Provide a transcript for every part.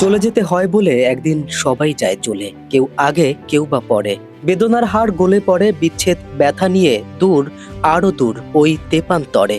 চলে যেতে হয় বলে একদিন সবাই যায় চলে, কেউ আগে, কেউ বা পরে। বেদনার হার গলে পড়ে, বিচ্ছেদ, ব্যথা নিয়ে দূর আরও দূর, ওই তেপান্তরে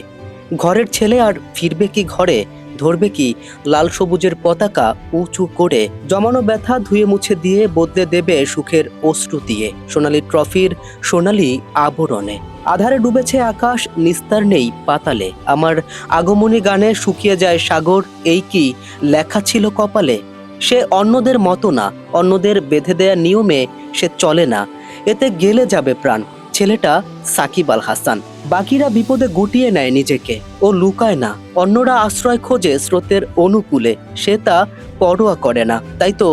ঘরের ছেলে আর ফিরবে কি ঘরে, ধরবে কি লাল সবুজের পতাকা উঁচু করে, জমানো ব্যথা ধুয়ে মুছে দিয়ে বদলে দেবে সুখের অশ্রু দিয়ে। সোনালি ট্রফির সোনালি আবরণে। আধারে ডুবেছে আকাশ, নিস্তার নেই পাতালে। আমার আগমনী গানে শুকিয়ে যায় সাগর, এই কি লেখা ছিল কপালে? সে অন্যদের মতো না, অন্যদের বেঁধে দেয়া নিয়মে সে চলে না। এতে গেলে যাবে প্রাণ। ছেলেটা সাকিব আল হাসান। বাকিরা বিপদে গুটিয়ে নেয় নিজেকে ও লুকায় না। অন্যরা আশ্রয় খোঁজে স্রোতের অনুকূলে। সে তা পরোয়া করে না। তাই তো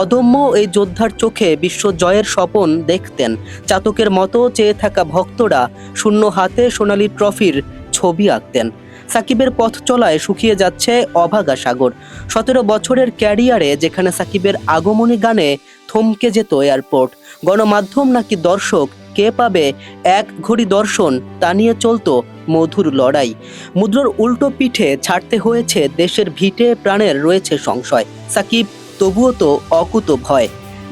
অদম্য এই যোদ্ধার চোখে বিশ্ব জয়ের স্বপন দেখতেন। চাতকের মতো চেয়ে থাকা ভক্তরা শূন্য হাতে সোনালী ট্রফির ছবি আঁকতেন। সাকিবের পথ চলায় শুকিয়ে যাচ্ছে অভাগা সাগর। সতেরো বছরের ক্যারিয়ারে যেখানে সাকিবের আগমনী গানে থমকে যেত এয়ারপোর্ট। গণমাধ্যম নাকি দর্শক কে পাবে? এক ঘড়ি দর্শন, তা নিয়ে চলতো মধুর লড়াই। মুদ্রার উল্টো পিঠে ছাড়তে হয়েছে দেশের ভিটে প্রাণের রয়েছে সংশয়। সাকিব, তবুও তো অকুত ভয়।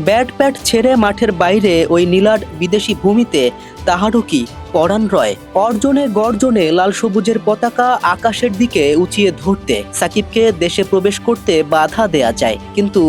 ব্যাট প্যাট ছেড়ে মাঠের বাইরে ওই নীলাট বিদেশি ভূমিতে তাহারও কি পরাণ রয়? অর্জনে গর্জনে লাল সবুজের পতাকা আকাশের দিকে উঁচিয়ে ধরতে সাকিবকে দেশে প্রবেশ করতে বাধা দেয়া যায়। কিন্তু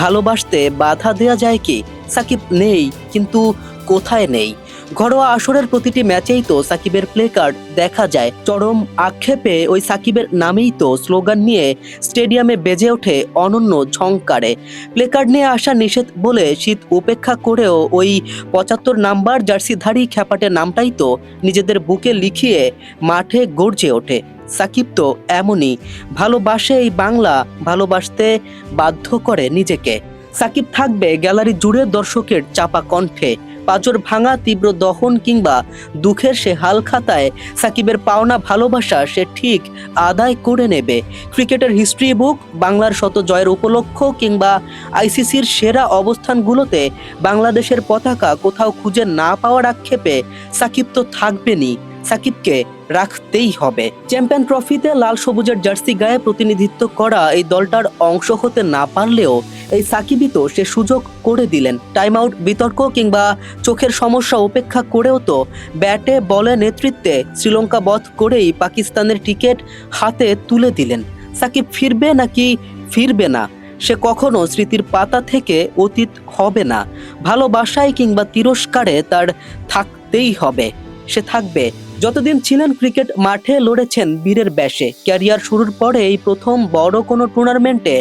ভালোবাসতে বাধা দেয়া যায় কি? সাকিব নেই, কিন্তু কোথায় নেই। ঘরোয়া আসরের প্রতিটি ম্যাচেই তো সাকিবের প্লে কার্ড দেখা যায়। চরম আক্ষেপে ওই সাকিবের নামেই তো স্লোগান নিয়ে স্টেডিয়ামে বেজে ওঠে অনন্য ঝংকারে। প্লে কার্ড নিয়ে আসা নিষেধ বলে শীত উপেক্ষা করেও ওই পঁচাত্তর নাম্বার জার্সিধারী খ্যাপাটের নামটাই তো নিজেদের বুকে লিখিয়ে মাঠে গর্জে ওঠে। সাকিব তো এমনই, ভালোবাসে এই বাংলা, ভালোবাসতে বাধ্য করে নিজেকে। সাকিব থাকবে গ্যালারি জুড়ে দর্শকের চাপা কণ্ঠে। পাঁচর ভাঙা তীব্র দহন কিংবা দুঃখের সে হাল খাতায় সাকিবের পাওনা ভালোবাসা সে ঠিক আদায় করে নেবে। ক্রিকেটের হিস্ট্রি বুক বাংলার শত জয়ের উপলক্ষ কিংবা আইসিসির সেরা অবস্থানগুলোতে বাংলাদেশের পতাকা কোথাও খুঁজে না পাওয়ার আক্ষেপে সাকিব তো থাকবেনই। সাকিবকে রাখতেই হবে। চ্যাম্পিয়ন ট্রফিতে লাল সবুজের জার্সি গায়ে প্রতিনিধিত্ব করা এই দলটার অংশ হতে না পারলেও এই সাকিবই তো সে সুযোগ করে দিলেন। টাইম আউট, বিতর্ক কিংবা চোখের সমস্যা উপেক্ষা করেও তো ব্যাটে, বলে নেতৃত্বে শ্রীলঙ্কা বধ করেই পাকিস্তানের টিকিট হাতে তুলে দিলেন। সাকিব ফিরবে নাকি ফিরবে না? সে কখনো স্মৃতির পাতা থেকে অতীত হবে না। ভালোবাসায় কিংবা তিরস্কারে তার থাকতেই হবে। সে থাকবে যতদিন ছিলেন ক্রিকেট মাঠে লড়েছেন বীরের ব্যাসে ক্যারিয়ার শুরুর পরে এই প্রথম বড় কোনো টুর্নামেন্টে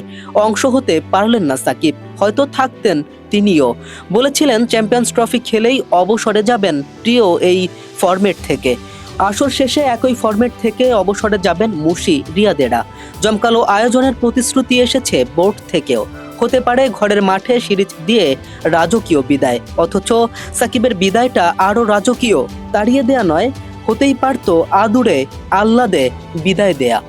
অংশ হতে পারলেন না সাকিব। হয়তো থাকতেন তিনিও। বলেছিলেন, চ্যাম্পিয়ন্স ট্রফি খেলেই অবসরে যাবেন প্রিয় এই ফরম্যাট থেকে। আসর শেষে একই ফরম্যাট থেকে অবসরে যাবেন মুশি রিয়াদেরা। জমকালো আয়োজনের প্রতিশ্রুতি এসেছে বোর্ড থেকেও। হতে পারে ঘরের মাঠে সিরিজ দিয়ে রাজকীয় বিদায়। অথচ সাকিবের বিদায়টা আরও রাজকীয়, তাড়িয়ে দেয়া নয় হতেই পারত আদুরে আহ্লাদে বিদায় দেয়া।